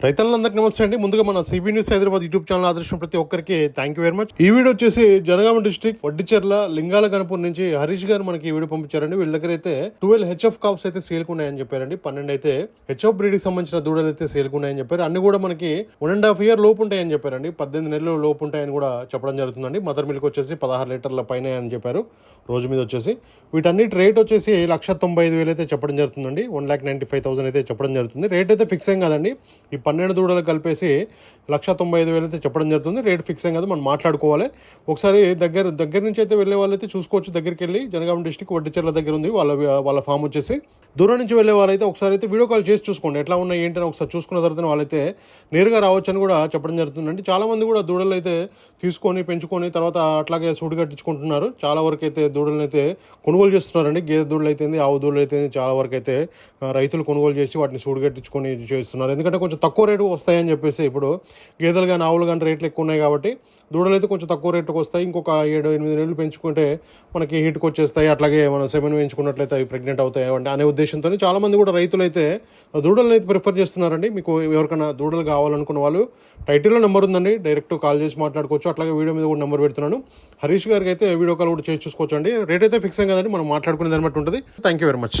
రైతులందరికీ నమస్తే అండి. ముందుగా మన CB news Hyderabad YouTube channel ఆదర్శం ప్రతి ఒక్కరికి థ్యాంక్ యూ వెరీ మచ్. ఈ వీడియో వచ్చేసి జనగామ డిస్టిక్ వడ్డిచెర్ల లింగాల గణపూర్ నుంచి హరీష్ గారు మనకి ఈ వీడియో పంపించారండి. వీళ్ళ దగ్గర అయితే ట్వెల్వ్ హెచ్ఎఫ్ కాప్స్ అయితే సేల్కున్నాయని చెప్పారండి. పన్నెండు అయితే హెచ్ఎఫ్ బ్రీడ్కి సంబంధించిన దూడలు అయితే సేల్కున్నాయని చెప్పారు. అన్ని కూడా మనకి వన్ అండ్ హాఫ్ ఇయర్ లోపు ఉంటాయని చెప్పారండి. పద్దెనిమిది నెలలు లోపు ఉంటాయని కూడా చెప్పడం జరుగుతుందండి. మదర్ మిల్క్ వచ్చేసి పదహారు లీటర్ల పైన అని చెప్పారు. రోజు మీద వచ్చేసి వీటన్నిటి రేట్ వచ్చేసి లక్ష తొంభై ఐదు వేలు అయితే చెప్పడం జరుగుతుందండి. One lakh ninety five thousand అయితే చెప్పడం జరుగుతుంది. రేట్ అయితే ఫిక్స్ ఏం కాదండి. పన్నెండు దూడలు కలిపేసి లక్ష తొంభై ఐదు వేలు అయితే చెప్పడం జరుగుతుంది. రేట్ ఫిక్స్ ఏం కాదు మనం మాట్లాడుకోవాలి. ఒకసారి దగ్గర దగ్గర నుంచి అయితే వెళ్ళే వాళ్ళైతే చూసుకోవచ్చు. దగ్గరికి వెళ్ళి జనగామ డిస్టిక్ వడ్డిచెర్ల దగ్గర ఉంది. వాళ్ళ వాళ్ళ ఫామ్ వచ్చేసి దూరం నుంచి వెళ్ళే వాళ్ళైతే ఒకసారి అయితే వీడియో కాల్ చేసి చూసుకోండి. ఎట్లా ఉన్నాయి ఏంటని ఒకసారి చూసుకున్న తర్వాత వాళ్ళైతే నేరుగా రావచ్చు అని కూడా చెప్పడం జరుగుతుందండి. చాలా చాలామంది కూడా దూడలు అయితే తీసుకొని పెంచుకొని తర్వాత అట్లాగే సూడు కట్టించుకుంటున్నారు. చాలా వరకు అయితే దూడలను అయితే కొనుగోలు చేస్తున్నారండి. గేదె దూడలు అయితే ఆవు దూడలు అయితే చాలా వరకు అయితే రైతులు కొనుగోలు చేసి వాటిని సూడు కట్టించుకొని చేస్తున్నారు. ఎందుకంటే కొంచెం తక్కువ రేటు వస్తాయని చెప్పేసి ఇప్పుడు గేదెలు కానీ ఆవులు కానీ రేట్లు ఎక్కువ ఉన్నాయి కాబట్టి దూడలు అయితే కొంచెం తక్కువ రేటుకు వస్తాయి. ఇంకొక ఏడు ఎనిమిది నెలలు పెంచుకుంటే మనకి హీట్కి వచ్చేస్తాయి. అట్లాగే మనం సెమెన్ పెంచుకున్నట్లయితే అవి ప్రెగ్నెంట్ అవుతాయి. అంటే అనే ఉద్దేశంతో చాలామంది కూడా రైతులు అయితే దూడలను అయితే ప్రిఫర్ చేస్తున్నారండి. మీకు ఎవరికైనా దూడలు కావాలనుకున్న వాళ్ళు టైటిల్లో నెంబర్ ఉందండి. డైరెక్ట్ కాల్ చేసి మాట్లాడుకోవచ్చు. అట్లాగే వీడియో మీద కూడా నెంబర్ పెడుతున్నాను. హరీష్ గారికి అయితే వీడియో కాల్ కూడా చేసి చూసుకోవచ్చు అండి రేట్ అయితే ఫిక్స్ ఏం కదండి? మనం మాట్లాడుకునే దాన్ని బట్టి ఉంటుంది. Thank you very much